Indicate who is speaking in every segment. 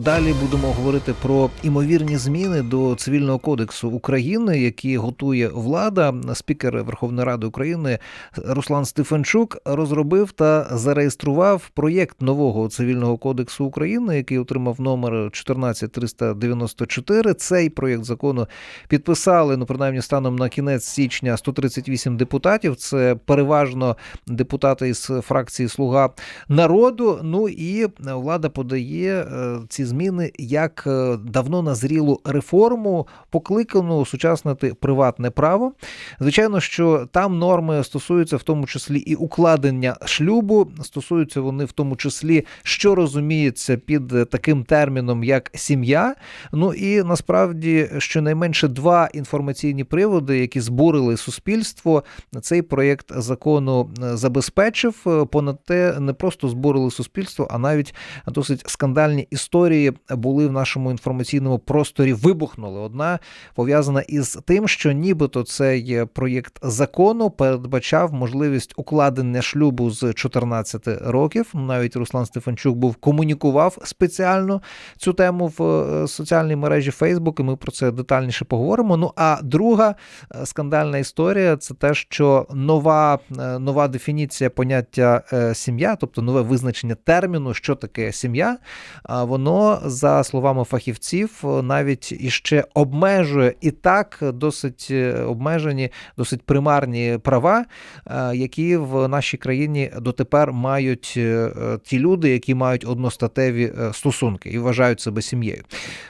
Speaker 1: Далі будемо говорити про імовірні зміни до цивільного кодексу України, які готує влада. Спікер Верховної Ради України Руслан Стефанчук розробив та зареєстрував проєкт нового цивільного кодексу України, який отримав номер 14394. Цей проєкт закону підписали ну принаймні станом на кінець січня 138 депутатів. Це переважно депутати із фракції Слуга народу. Ну і влада подає е, ці зміни як е, давно назрілу реформу, покликану осучаснити приватне право. Звичайно, що там норми стосуються в тому числі і укладення шлюбу, стосуються вони в тому числі, що розуміється під таким терміном, як сім'я. Ну і насправді щонайменше два інформаційні приводи, які збурили суспільство, цей проєкт закону е, забезпечив. Понад те, не просто збурили суспільство, а навіть досить скандальні історії були в нашому інформаційному просторі. Вибухнули. Одна пов'язана із тим, що нібито цей проєкт закону передбачав можливість укладення шлюбу з 14 років. Навіть Руслан Стефанчук був комунікував спеціально цю тему в е, соціальній мережі Фейсбук, і ми про це детальніше поговоримо. Ну а друга е, скандальна історія це те, що нова, е, нова дефініція поняття сім'я, тобто нове визначення терміну, що таке сім'я, воно за словами фахівців, навіть іще обмежує і так досить е, обмежені, досить примарні права, е, які в нашій країні дотепер мають е, ті люди, які мають одностатеві стосунки і вважають себе сім'єю.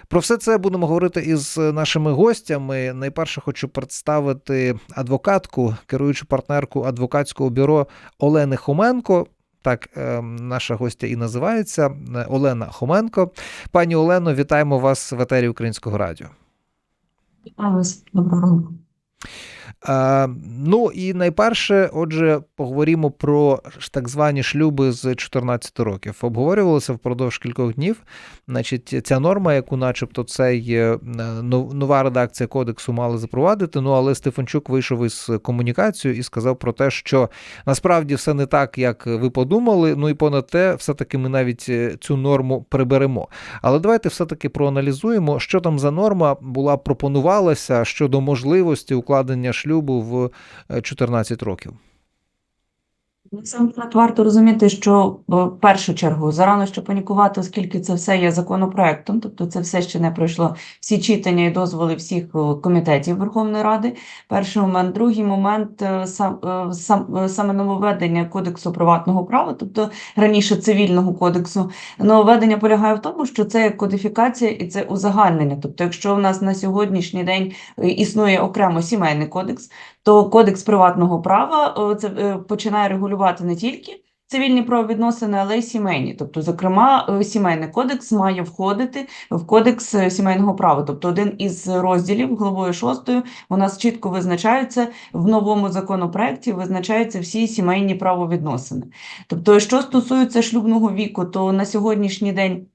Speaker 1: Про все це будемо говорити із нашими гостями. Найперше хочу представити адвокатку, керуючу партнерку адвокатського бюро Олени Хоменко. Так, е, наша гостя і називається е, Олена Хоменко. Пані Олено, вітаємо вас в етері Українського радіо.
Speaker 2: Вітаю вас. Доброго.
Speaker 1: Е, ну і найперше, отже, поговоримо про так звані шлюби з 14 років. Обговорювалося впродовж кількох днів. Значить, ця норма, яку, начебто, цей е, нова редакція кодексу мали запровадити. Ну але Стефанчук вийшов із комунікацією і сказав про те, що насправді все не так, як ви подумали. Ну і понад те, все-таки ми навіть е, цю норму приберемо. Але давайте все-таки проаналізуємо, що там за норма була пропонувалася щодо можливості укладення шлюбу в 14 е, років.
Speaker 2: Насамперед варто розуміти, що в першу чергу зарано ще панікувати, оскільки це все є законопроектом, тобто це все ще не пройшло всі читання і дозволи всіх е, комітетів Верховної Ради. Перший момент, другий момент е, сам, сам саме нововведення кодексу приватного права, тобто раніше цивільного кодексу. Нововведення полягає в тому, що це кодифікація і це узагальнення. Тобто, якщо в нас на сьогоднішній день існує окремо сімейний кодекс, то кодекс приватного права це е, починає регулювати не тільки цивільні правовідносини, але й сімейні. Тобто, зокрема, е, сімейний кодекс має входити в кодекс е, сімейного права. Тобто, один із розділів главою шостою у нас чітко визначаються в новому законопроекті, визначаються всі сімейні правовідносини. Тобто, що стосується шлюбного віку, то на сьогоднішній день.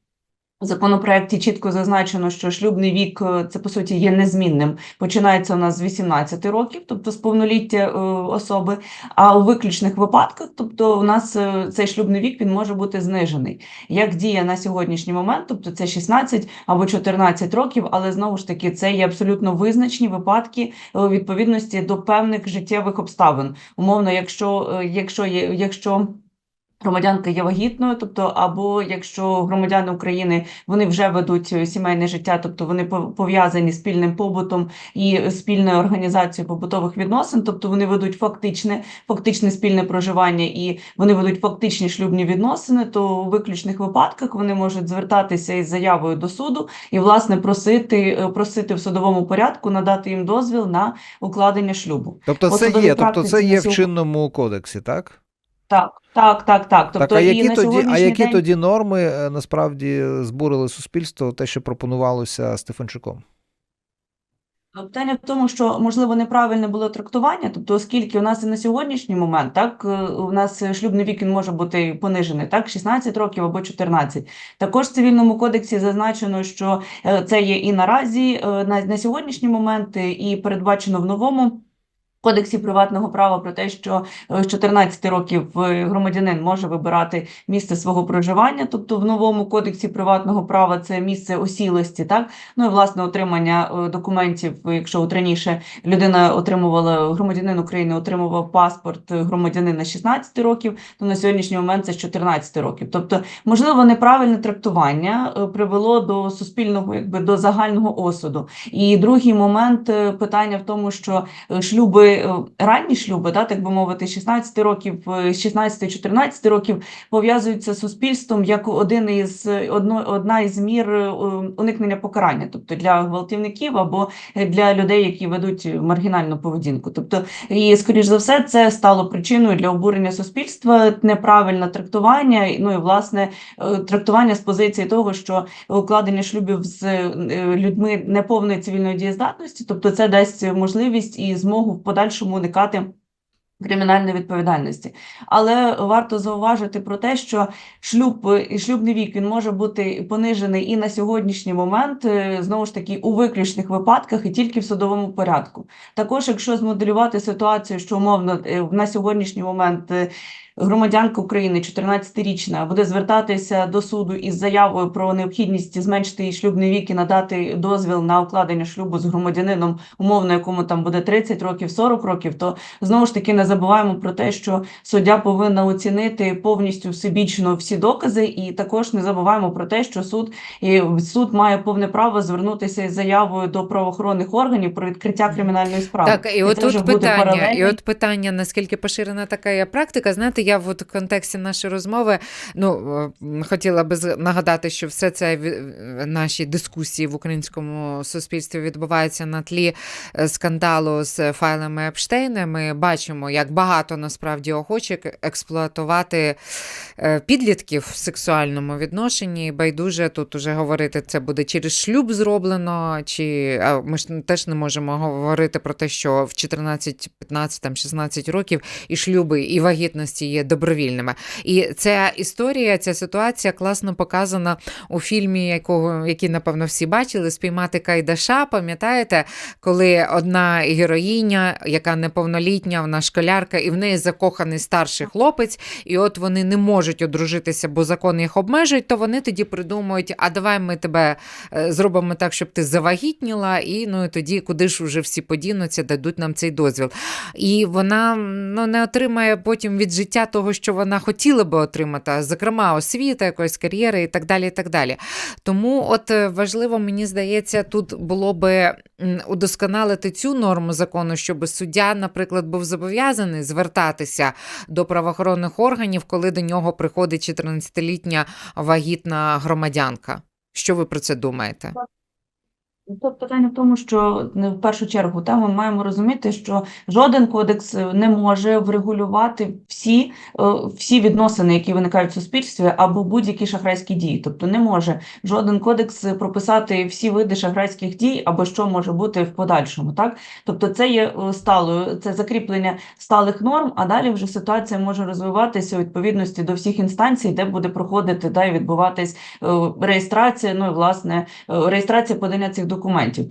Speaker 2: В законопроекті чітко зазначено, що шлюбний вік е, це по суті є незмінним. Починається у нас з 18 років, тобто з повноліття е, особи. А у виключних випадках, тобто у нас е, цей шлюбний вік він може бути знижений. Як діє на сьогоднішній момент, тобто це 16 або 14 років, але знову ж таки це є абсолютно визначні випадки у відповідності до певних життєвих обставин. Умовно, якщо якщо є, якщо Громадянка є вагітною, тобто, або якщо громадяни України вони вже ведуть е, сімейне життя, тобто вони пов'язані спільним побутом і спільною організацією побутових відносин, тобто вони ведуть фактичне, фактичне спільне проживання і вони ведуть фактичні шлюбні відносини, то у виключних випадках вони можуть звертатися із заявою до суду і власне просити е, просити в судовому порядку надати їм дозвіл на укладення шлюбу.
Speaker 1: Тобто, це є, тобто це є в чинному кодексі, так?
Speaker 2: Так, так, так, так. Тобто,
Speaker 1: так, а які
Speaker 2: і на
Speaker 1: тоді, а які
Speaker 2: день...
Speaker 1: тоді норми е, насправді збурили суспільство, те, що пропонувалося Стефанчуком?
Speaker 2: Питання в тому, що можливо неправильне було трактування, тобто, оскільки у нас і на сьогоднішній момент так е, у нас шлюбний вік він може бути понижений, так 16 років або 14. Також в цивільному кодексі зазначено, що е, це є і наразі на, на сьогоднішній момент, і передбачено в новому Кодексі приватного права про те, що е, з 14 років е, громадянин може вибирати місце свого проживання, тобто в новому кодексі приватного права це місце осілості, так ну і власне отримання е, документів. Якщо от раніше людина отримувала громадянин України, отримував паспорт громадянина з 16 років, то на сьогоднішній момент це з 14 років. Тобто, можливо, неправильне трактування привело до суспільного, якби до загального осуду. І другий момент питання в тому, що е, е, ранні шлюби, да, так би мовити, 16 років, е, 16-14 років пов'язуються з суспільством як один із е, одно, одна із мір е, уникнення покарання, тобто для гвалтівників або е, для людей, які ведуть маргінальну поведінку. Тобто, і скоріш за все, це стало причиною для обурення суспільства, неправильне трактування, ну і власне е, трактування з позиції того, що укладення шлюбів з е, людьми неповної цивільної дієздатності, тобто це дасть можливість і змогу в подальшому уникати. Кримінальної відповідальності, але варто зауважити про те, що шлюб і шлюбний вік він може бути понижений і на сьогоднішній момент, е, знову ж таки, у виключних випадках і тільки в судовому порядку. Також, якщо змоделювати ситуацію, що умовно е, на сьогоднішній момент е, громадянка України, 14-річна, буде звертатися до суду із заявою про необхідність зменшити її шлюбний вік і надати дозвіл на укладення шлюбу з громадянином, умовно, якому там буде 30 років, 40 років, то знову ж таки не забуваємо про те, що суддя повинна оцінити повністю всебічно всі докази, і також не забуваємо про те, що суд і суд має повне право звернутися із заявою до правоохоронних органів про відкриття кримінальної справи.
Speaker 3: Так, і
Speaker 2: це
Speaker 3: от тут питання, і от питання, наскільки поширена така практика. Знаєте, я в контексті нашої розмови ну, е, хотіла би нагадати, що все це ві- наші дискусії в українському суспільстві відбуваються на тлі е, скандалу з файлами Епштейна. Ми бачимо, як багато насправді охочих експлуатувати е, підлітків в сексуальному відношенні. Байдуже тут уже говорити це буде через шлюб зроблено, чи ми ж теж не можемо говорити про те, що в 14, 15, там, 16 років і шлюби, і вагітності є добровільними. І ця історія, ця ситуація класно показана у фільмі, якого який, напевно, всі бачили, спіймати Кайдаша. Пам'ятаєте, коли одна героїня, яка неповнолітня, вона школярка, і в неї закоханий старший хлопець, і от вони не можуть одружитися, бо закон їх обмежують, то вони тоді придумують: а давай ми тебе е, зробимо так, щоб ти завагітніла, і ну і тоді куди ж вже всі подінуться, дадуть нам цей дозвіл. І вона ну, не отримає потім від життя того, що вона хотіла би отримати, зокрема, освіта, якоїсь кар'єри і так далі. і так далі. Тому, от е, важливо, мені здається, тут було би удосконалити цю норму закону, щоб суддя, наприклад, був зобов'язаний звертатися до правоохоронних органів, коли до нього приходить 14-літня вагітна громадянка. Що ви про це думаєте?
Speaker 2: Тут питання в тому, що не в першу чергу та ми маємо розуміти, що жоден кодекс е, не може врегулювати всі, е, всі відносини, які виникають в суспільстві, або будь-які шахрайські дії. Тобто не може жоден кодекс прописати всі види шахрайських дій, або що може бути в подальшому. Так, тобто, це є е, сталою, це закріплення сталих норм, а далі вже ситуація може розвиватися у відповідності до всіх інстанцій, де буде проходити да, і відбуватись е, реєстрація. Ну і власне е, реєстрація подання цих документів.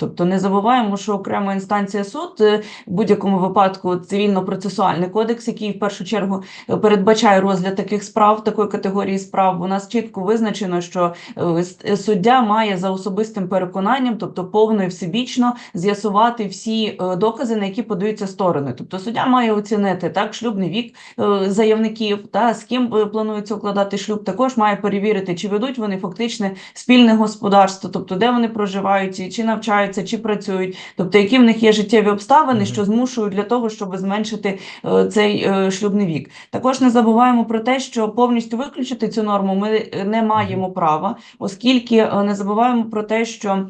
Speaker 2: Тобто не забуваємо, що окрема інстанція суд е, в будь-якому випадку цивільно-процесуальний кодекс, який в першу чергу е, передбачає розгляд таких справ, такої категорії справ. У нас чітко визначено, що е, суддя має за особистим переконанням, тобто повно і всебічно з'ясувати всі докази, на які подаються сторони. Тобто суддя має оцінити так шлюбний вік заявників, та з ким планується укладати шлюб. Також має перевірити, чи ведуть вони фактичне спільне господарство, тобто де вони проживають, чи навчаються, чи працюють, тобто які в них є життєві обставини, що змушують для того, щоб зменшити е, цей е, шлюбний вік. Також не забуваємо про те, що повністю виключити цю норму ми е, не маємо права, оскільки не забуваємо про те, що.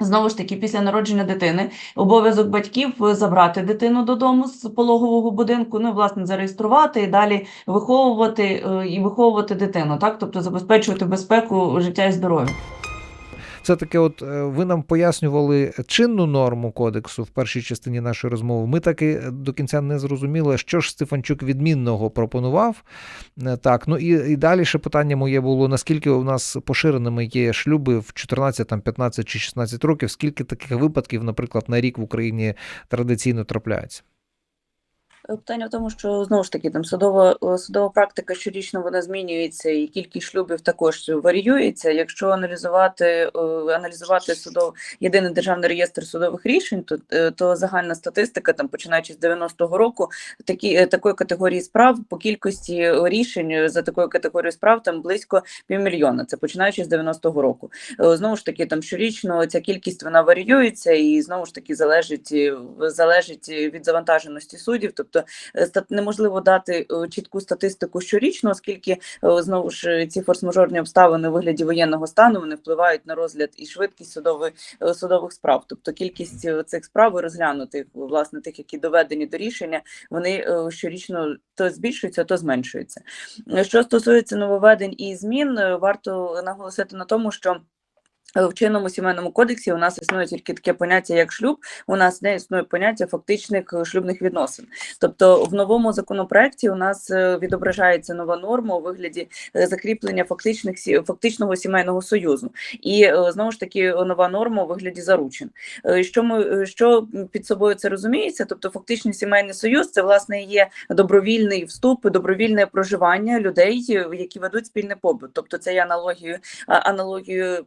Speaker 2: Знову ж таки, після народження дитини обов'язок батьків забрати дитину додому з пологового будинку, ну і власне зареєструвати і далі виховувати і виховувати дитину, так тобто забезпечувати безпеку життя і здоров'я.
Speaker 1: Все таки, от е, ви нам пояснювали чинну норму кодексу в першій частині нашої розмови. Ми таки до кінця не зрозуміли, що ж Стефанчук відмінного пропонував. Е, Так, ну і, і далі ще питання моє було: наскільки у нас поширеними є шлюби в 14, там, 15 чи 16 років, скільки таких випадків, наприклад, на рік в Україні традиційно трапляється?
Speaker 2: Е, Питання в тому, що знову ж таки там судова е, судова практика щорічно вона змінюється, і кількість шлюбів також варіюється. Якщо аналізувати е, аналізувати судов єдиний державний реєстр судових рішень, то, то загальна статистика, там починаючи з 90-го року, такі такої категорії справ по кількості рішень за такою категорією справ там близько півмільйона. Це починаючи з 90-го року. Знову ж таки, там щорічно ця кількість вона варіюється, і знову ж таки залежить залежить від завантаженості суддів. Тобто е, стат- неможливо дати е, чітку статистику щорічно, оскільки е, знову ж е, ці форс-мажорні обставини у вигляді воєнного стану вони впливають на розгляд і швидкість судових е, судових справ. Тобто кількість е, цих справ розглянутих, власне, тих, які доведені до рішення, вони е, щорічно то збільшуються, то зменшуються. Е, Що стосується нововведень і змін, е, варто наголосити на тому, що е, в чинному сімейному кодексі у нас існує тільки таке поняття як шлюб. У нас не існує поняття фактичних е, шлюбних відносин. Тобто, в новому законопроекті у нас е, відображається нова норма у вигляді е, закріплення фактичних фактичного сімейного союзу, і е, знову ж таки нова норма у вигляді заручин. Е, Що ми е, що під собою це розуміється? Тобто, фактичний сімейний союз це власне є добровільний вступ, добровільне проживання людей, е, які ведуть спільний побут. Тобто, це є аналогією а- аналогією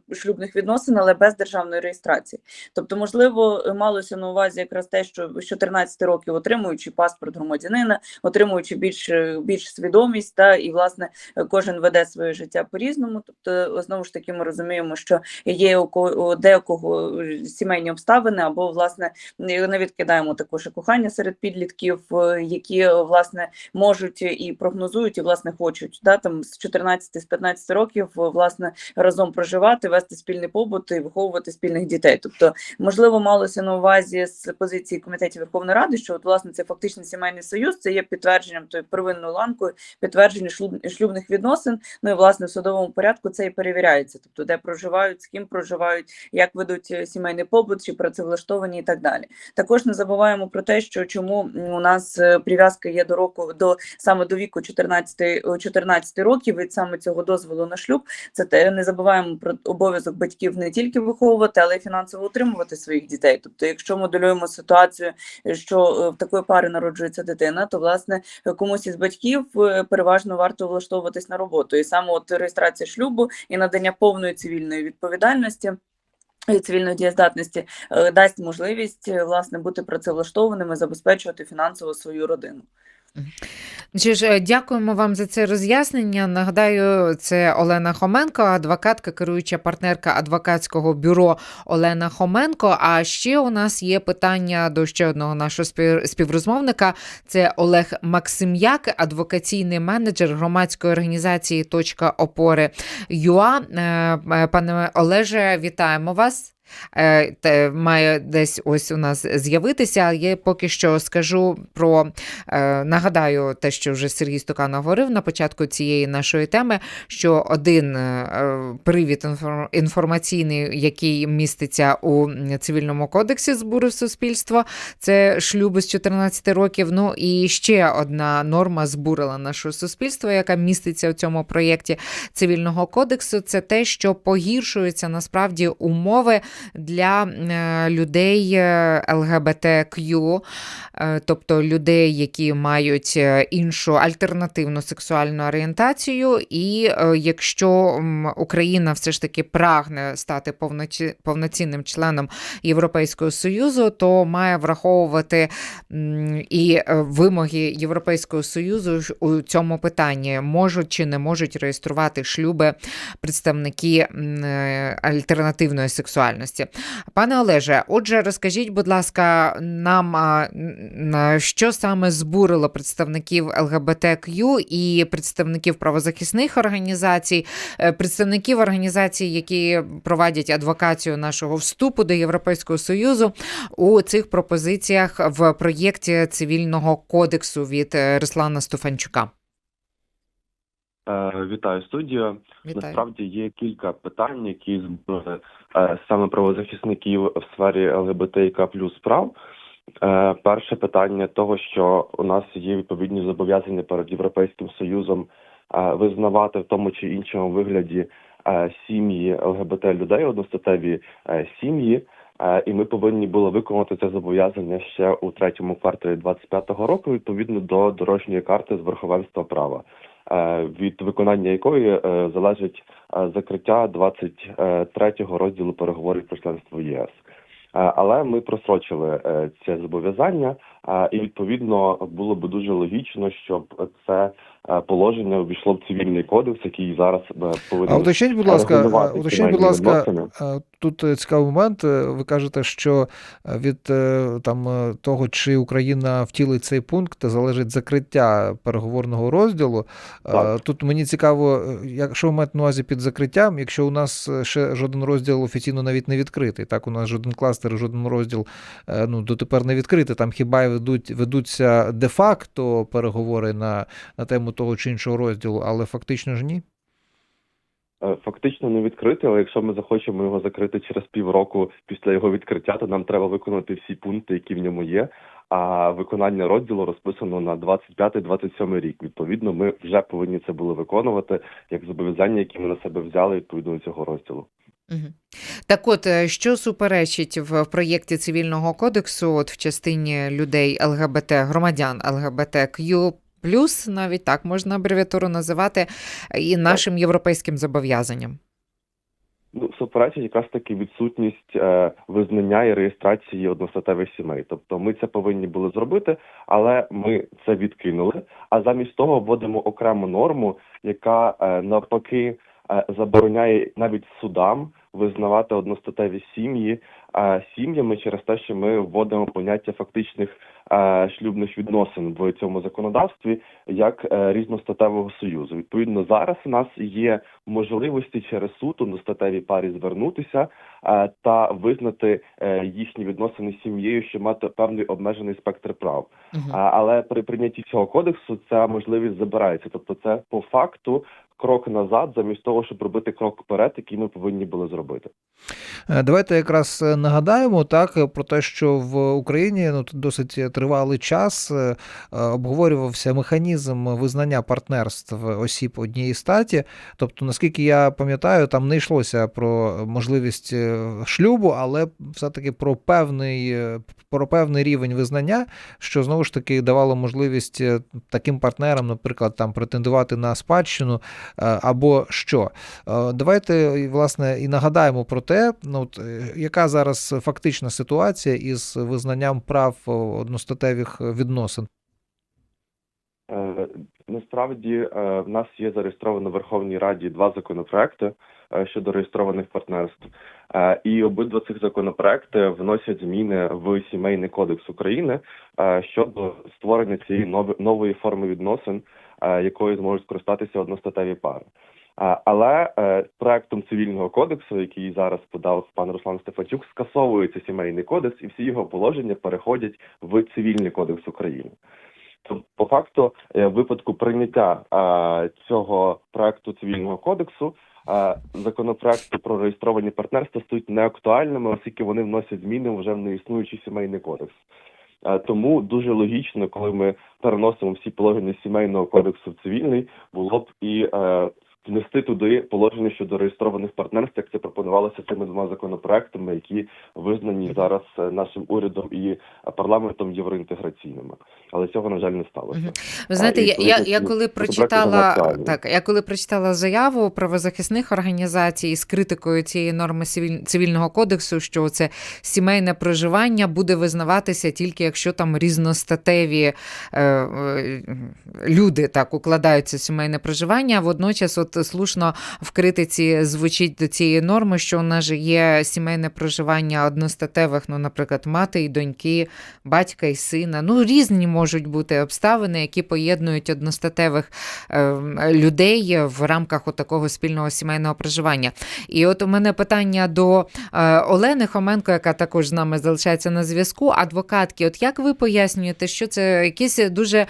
Speaker 2: шлюбних відносин, але без державної реєстрації. Тобто, можливо, малося на увазі якраз те, що з 14 років отримуючи паспорт громадянина, отримуючи більш е, більш свідомість, та і власне кожен веде своє життя по-різному. Тобто, знову ж таки, ми розуміємо, що є у ко- деякого е, сімейні обставини, або власне не відкидаємо також і кохання серед підлітків, е, які власне можуть і прогнозують, і власне хочуть да там з 14 з 15 років власне разом проживати, вести спільний побут і виховувати спільних дітей. Тобто, можливо, малося на увазі з позиції комітетів Верховної Ради, що от власне це фактичний сімейний союз, це є підтвердженням тої первинною ланкою підтвердження шлюб, шлюбних відносин. Ну і власне в судовому порядку це і перевіряється, тобто де проживають, з ким проживають, як ведуть е, сімейний побут, чи працевлаштовані і так далі. Також не забуваємо про те, що чому у нас е, прив'язка є до року до саме до віку 14, е, 14 років від саме цього дозволу на шлюб. Це те не забуваємо про обов'язок батьків не тільки виховувати, але й фінансово утримувати своїх дітей. Тобто, якщо моделюємо ситуацію, е, що е, в такої пари народжується дитина, то власне е, комусь із батьків е, переважно варто влаштовуватись на роботу, і саме от реєстрація шлюбу і надання повної цивільної відповідальності. Цивільної дієздатності е, дасть можливість е, власне бути працевлаштованими, забезпечувати фінансово свою родину.
Speaker 3: Чи ж е, дякуємо вам за це роз'яснення. Нагадаю, це Олена Хоменко, адвокатка, керуюча партнерка адвокатського бюро Олена Хоменко. А ще у нас є питання до ще одного нашого спів- співрозмовника. Це Олег Максим'як, адвокаційний менеджер громадської організації Точка опори ЮА. Е, е, Пане Олеже, вітаємо вас. Е, те- Має десь ось у нас з'явитися. Я поки що скажу про Е, Нагадаю, те, що вже Сергій Стукан говорив на початку цієї нашої теми, що один е, привід інформаційний, який міститься у цивільному кодексі збору суспільства, це шлюби з 14 років. Ну і ще одна норма збурила наше суспільство, яка міститься у цьому проєкті цивільного кодексу. Це те, що погіршуються насправді умови для е, людей е, ЛГБТQ, е, тобто людей, які мають іншу альтернативну сексуальну орієнтацію. І якщо Україна все ж таки прагне стати повноці- повноцінним членом Європейського Союзу, то має враховувати і вимоги Європейського Союзу у цьому питанні, можуть чи не можуть реєструвати шлюби представники альтернативної сексуальності. Пане Олеже, отже, розкажіть, будь ласка, нам на що саме збурило представників ЛГБТQ і представників правозахисних організацій, е, представників організацій, які провадять адвокацію нашого вступу до Європейського Союзу у цих пропозиціях в проєкті цивільного кодексу від е, Руслана Стефанчука.
Speaker 4: Е, Вітаю студію.
Speaker 3: Вітаю.
Speaker 4: Насправді є кілька питань, які збили е, саме правозахисників в сфері ЛГБТІК плюс прав. Е, Перше питання того, що у нас є відповідні зобов'язання перед Європейським Союзом визнавати в тому чи іншому вигляді сім'ї ЛГБТ людей, одностатеві сім'ї. І ми повинні були виконати це зобов'язання ще у третьому кварталі 25-го року, відповідно до дорожньої карти з верховенства права, від виконання якої е, залежить е, закриття 23-го розділу переговорів про членство в ЄС. Е, Але ми просрочили е, це зобов'язання, е, і відповідно було би дуже логічно, щоб це е, положення увійшло в цивільний кодекс, який зараз е, повинен
Speaker 1: А уточніть, будь ласка, уточніть, будь ласка,
Speaker 4: відносини.
Speaker 1: е, тут е, цікавий момент. Е, Ви кажете, що е, від е, там е, того, чи Україна втілить цей пункт, залежить закриття переговорного розділу. Е,
Speaker 4: Так.
Speaker 1: Тут мені цікаво, е, якщо ви маєте на увазі під закриттям, якщо у нас е, ще жоден розділ офіційно навіть не відкритий, так у нас жоден кластер, жоден розділ е, ну дотепер не відкритий. Там хіба ведуть ведуться де-факто переговори на, на тему того чи іншого розділу, але фактично ж ні.
Speaker 4: Е, Фактично не відкритий, але якщо ми захочемо його закрити через півроку після його відкриття, то нам треба виконати всі пункти, які в ньому є. А виконання розділу розписано на 25-27 рік. Відповідно, ми вже повинні це були виконувати як зобов'язання, які ми на себе взяли відповідно до цього розділу.
Speaker 3: Так от, е, що суперечить в проєкті цивільного кодексу, от в частині людей ЛГБТ, громадян ЛГБТQ+, навіть так можна абревіатуру називати, і нашим європейським зобов'язанням.
Speaker 4: Ну, суперечить якраз таки відсутність е, визнання і реєстрації одностатевих сімей. Тобто ми це повинні були зробити, але ми це відкинули. А замість того вводимо окрему норму, яка е, навпаки е, забороняє навіть судам визнавати одностатеві сім'ї е, сім'ями через те, що ми вводимо поняття фактичних е, шлюбних відносин в цьому законодавстві як е, різностатевого союзу. Відповідно, зараз у нас є можливості через суд одностатевій парі звернутися е, та визнати е, їхні відносини з сім'єю, що мати певний обмежений спектр прав. Але при прийнятті цього кодексу ця можливість забирається. Тобто, це по факту крок назад, замість того, щоб робити крок вперед, який ми повинні були зробити.
Speaker 1: Е, Давайте якраз е, нагадаємо так е, про те, що в Україні ну досить тривалий час е, обговорювався механізм визнання партнерств осіб однієї статі. Тобто, наскільки я пам'ятаю, там не йшлося про можливість е, шлюбу, але все-таки про певний е, про певний рівень визнання, що знову ж таки давало можливість таким партнерам, наприклад, там претендувати на спадщину або що. Давайте власне і нагадаємо про те, ну от, яка зараз фактична ситуація із визнанням прав е, одностатевих відносин.
Speaker 4: Е, Насправді е, в нас є зареєстровано в Верховній Раді два законопроекти е, щодо реєстрованих партнерств. Е, І обидва цих законопроекти вносять зміни в сімейний кодекс України е, щодо створення цієї нової форми відносин, е, якою зможуть скористатися одностатеві пари. Але е, проектом цивільного кодексу, який зараз подав пан Руслан Стефанчук, скасовується сімейний кодекс, і всі його положення переходять в цивільний кодекс України. Тобто, по факту, е, в випадку прийняття е, цього проекту цивільного кодексу, законопроекти про реєстровані партнерства стають неактуальними, оскільки вони вносять зміни вже в неіснуючий сімейний кодекс. Тому дуже логічно, коли ми переносимо всі положення сімейного кодексу в цивільний, було б і внести туди положення щодо реєстрованих партнерств, як це пропонувалося цими двома законопроектами, які визнані зараз е, нашим урядом і парламентом євроінтеграційними. Але цього на жаль не сталося.
Speaker 3: Ви знаєте,
Speaker 4: і
Speaker 3: я, я, я коли прочитала так, я коли прочитала заяву правозахисних організацій з критикою цієї норми цивільного кодексу, що це сімейне проживання буде визнаватися тільки якщо там різностатеві е, е, люди так укладаються сімейне проживання. Водночас, от слушно в критиці звучить до цієї норми, що у нас же є сімейне проживання одностатевих, ну, наприклад, мати і доньки, батька і сина. Ну, різні можуть бути обставини, які поєднують одностатевих е, людей в рамках такого спільного сімейного проживання. І от у мене питання до е, Олени Хоменко, яка також з нами залишається на зв'язку, адвокатки. От як ви пояснюєте, що це якісь дуже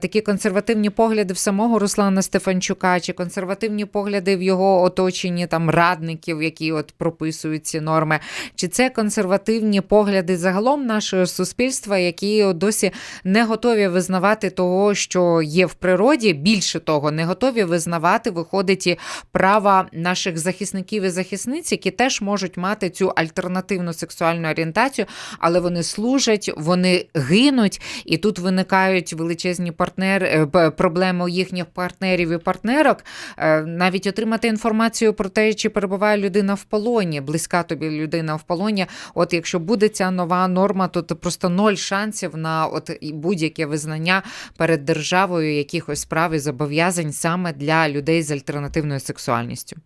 Speaker 3: такі консервативні погляди в самого Руслана Стефанчука чи консервативні консервативні погляди в його оточенні, там радників, які от прописують ці норми, чи це консервативні погляди загалом нашого суспільства, які досі не готові визнавати того, що є в природі. Більше того, не готові визнавати, виходить і права наших захисників і захисниць, які теж можуть мати цю альтернативну сексуальну орієнтацію, але вони служать, вони гинуть, і тут виникають величезні партнери, е, проблеми у їхніх партнерів і партнерок. Е, Навіть отримати інформацію про те, чи перебуває людина в полоні, близька тобі людина в полоні. От якщо буде ця нова норма, то ти просто ноль шансів на от будь-яке визнання перед державою якихось прав і зобов'язань саме для людей з альтернативною сексуальністю.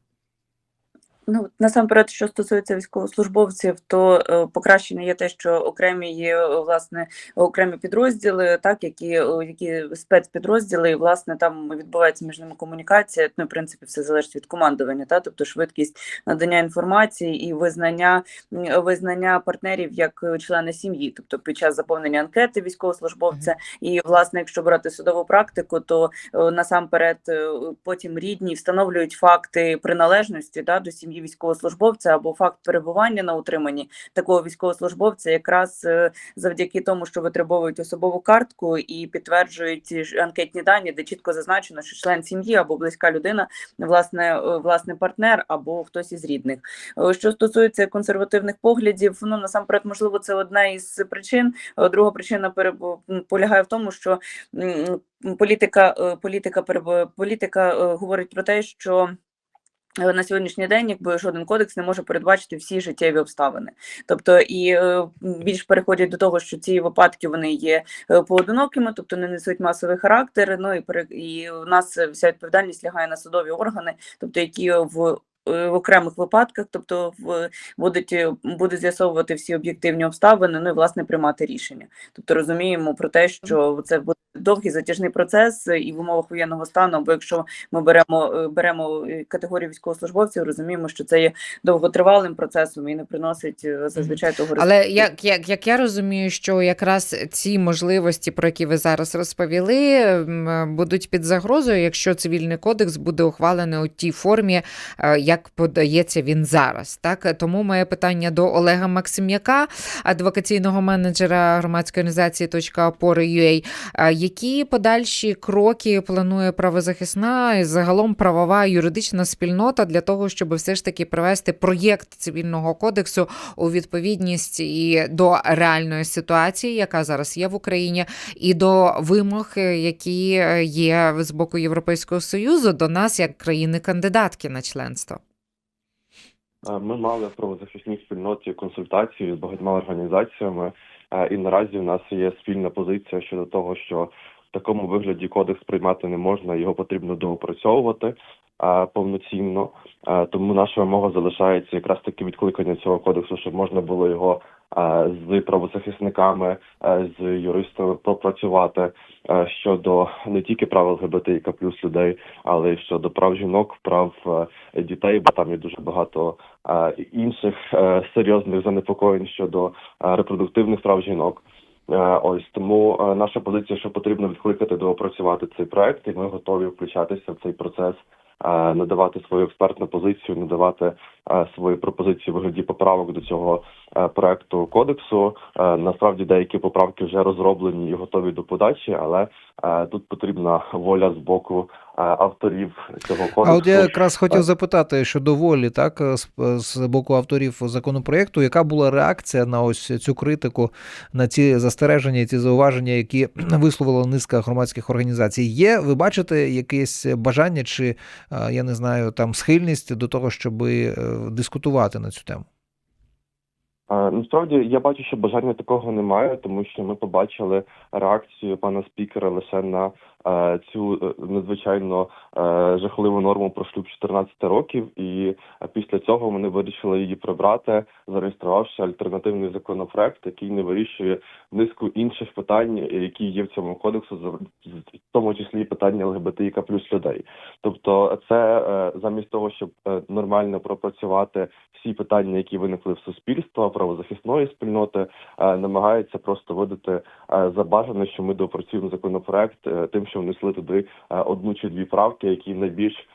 Speaker 2: Ну насамперед, що стосується військовослужбовців, то е, покращення є те, що окремі є е, власне окремі підрозділи, так які, е, які спецпідрозділи, і власне там відбувається між ними комунікація. Ну, в принципі, все залежить від командування, та тобто швидкість надання інформації і визнання визнання партнерів як е, члени сім'ї, тобто під час заповнення анкети військовослужбовця, і власне, якщо брати судову практику, то е, насамперед е, потім рідні встановлюють факти приналежності да, до сім'ї військовослужбовця або факт перебування на утриманні такого військовослужбовця, якраз е, завдяки тому, що витребовують особову картку і підтверджують анкетні дані, де чітко зазначено, що член сім'ї або близька людина, власне, е, власне партнер або хтось із рідних. Е, Що стосується консервативних поглядів, ну насамперед, можливо, це одна із причин. Друга причина полягає в тому, що політика, політика, політика говорить про те, що на сьогоднішній день якби жоден кодекс не може передбачити всі життєві обставини. Тобто і е, більш переходять до того, що ці випадки вони є е, поодинокими, тобто не несуть масовий характер. Ну і і у нас е, вся відповідальність лягає на судові органи, тобто які в е, в окремих випадках, тобто в будуть е, будуть з'ясовувати всі об'єктивні обставини, ну і власне приймати рішення. Тобто розуміємо про те, що це буде довгий затяжний процес е, і в умовах воєнного стану. Бо якщо ми беремо е, беремо е, категорію військовослужбовців, розуміємо, що це є довготривалим процесом і не приносить е, зазвичай того
Speaker 3: Але як, як, як я розумію, що якраз ці можливості, про які ви зараз розповіли, будуть під загрозою, якщо цивільний кодекс буде ухвалений у тій формі, е, як подається він зараз. Так тому моє питання до Олега Максим'яка, адвокаційного менеджера громадської організації «Точка опори.UA». Е, Які подальші кроки планує правозахисна і загалом правова юридична спільнота для того, щоб все ж таки привести проєкт цивільного кодексу у відповідність і до реальної ситуації, яка зараз є в Україні, і до вимог, які є з боку Європейського союзу до нас як країни-кандидатки на членство.
Speaker 4: Ми мали в правозахисній спільноті консультації з багатьма організаціями, і наразі в нас є спільна позиція щодо того, що в такому вигляді кодекс приймати не можна, його потрібно доопрацьовувати повноцінно. Тому наша вимога залишається якраз таки відкликання цього кодексу, щоб можна було його з правозахисниками, з юристами пропрацювати щодо не тільки прав ЛГБТІК плюс людей, але й щодо прав жінок, прав е, дітей, бо там є дуже багато інших е, серйозних занепокоєнь щодо е, репродуктивних прав жінок. Е, Ось тому е, наша позиція, що потрібно відкликати доопрацювати цей проект, і ми готові включатися в цей процес, е, надавати свою експертну позицію, надавати е, свої пропозиції в вигляді поправок до цього е, проекту кодексу. Е, Насправді деякі поправки вже розроблені і готові до подачі, але е, тут потрібна воля з боку е, авторів цього кодексу.
Speaker 1: А от я якраз хотів запитати щодо волі, так з, з боку авторів законопроєкту, яка була реакція на ось цю критику, на ці застереження, і ці зауваження, які висловила низка громадських організацій. Є, ви бачите якесь бажання чи е, я не знаю, там схильність до того, щоб дискутувати на цю тему?
Speaker 4: Е, Насправді я бачу, що бажання такого немає, тому що ми побачили реакцію пана спікера лише на е, цю е, надзвичайно е, жахливу норму про шлюб 14 років, і е, після цього вони вирішили її прибрати, зареєструвавши альтернативний законопроект, який не вирішує низку інших питань, які є в цьому кодексу, в тому числі питання ЛГБТІК плюс людей. Тобто, це е, замість того, щоб е, нормально пропрацювати всі питання, які виникли в суспільства, правозахисної спільноти, е, намагається просто видати за бажане, що ми допрацюємо законопроект тим, що внесли туди одну чи дві правки, які найбільш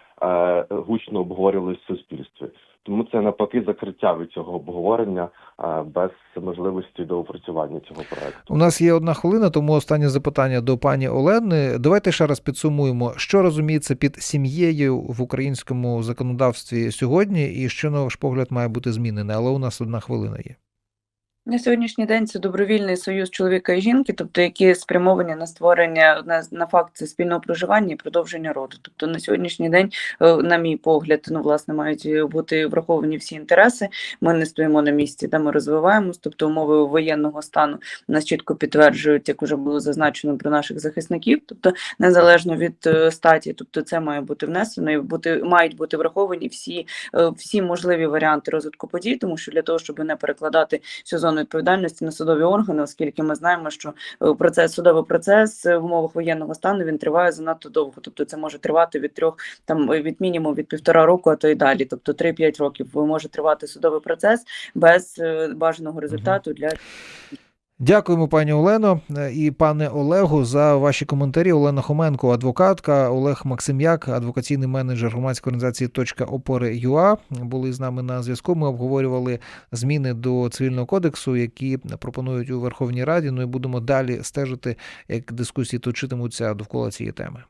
Speaker 4: гучно обговорювалися в суспільстві. Тому це навпаки закриття від цього обговорення е, без можливості до опрацювання цього проекту.
Speaker 1: У нас є одна хвилина, тому останнє запитання до пані Олени. Давайте ще раз підсумуємо, що розуміється під сім'єю в українському законодавстві сьогодні, і що на ваш погляд має бути змінене. Але у нас одна хвилина є.
Speaker 2: На сьогоднішній день це добровільний союз чоловіка і жінки, тобто які спрямовані на створення на, на факт це спільного проживання і продовження роду. Тобто на сьогоднішній день, е, на мій погляд, ну власне мають бути враховані всі інтереси. Ми не стоїмо на місці, де ми розвиваємось. Тобто умови воєнного стану нас чітко підтверджують, як вже було зазначено про наших захисників. Тобто незалежно від е, статі, тобто це має бути внесено і бути мають бути враховані всі, е, всі можливі варіанти розвитку подій, тому що для того, щоб не перекладати всю зону відповідальності на судові органи, оскільки ми знаємо, що е, процес судовий процес е, в умовах воєнного стану він триває занадто довго. Тобто це може тривати від трьох там е, від мінімум від півтора року, а то й далі. Тобто 3-5 років може тривати судовий процес без бажаного результату для
Speaker 1: Дякуємо, пані Олено е, і пане Олегу, за ваші коментарі. Олена Хоменко, адвокатка, Олег Максим'як, адвокаційний менеджер громадської організації «Точка опори.ua» були з нами на зв'язку. Ми обговорювали зміни до цивільного кодексу, які пропонують у Верховній Раді. Ну і будемо далі стежити, як дискусії точитимуться довкола цієї теми.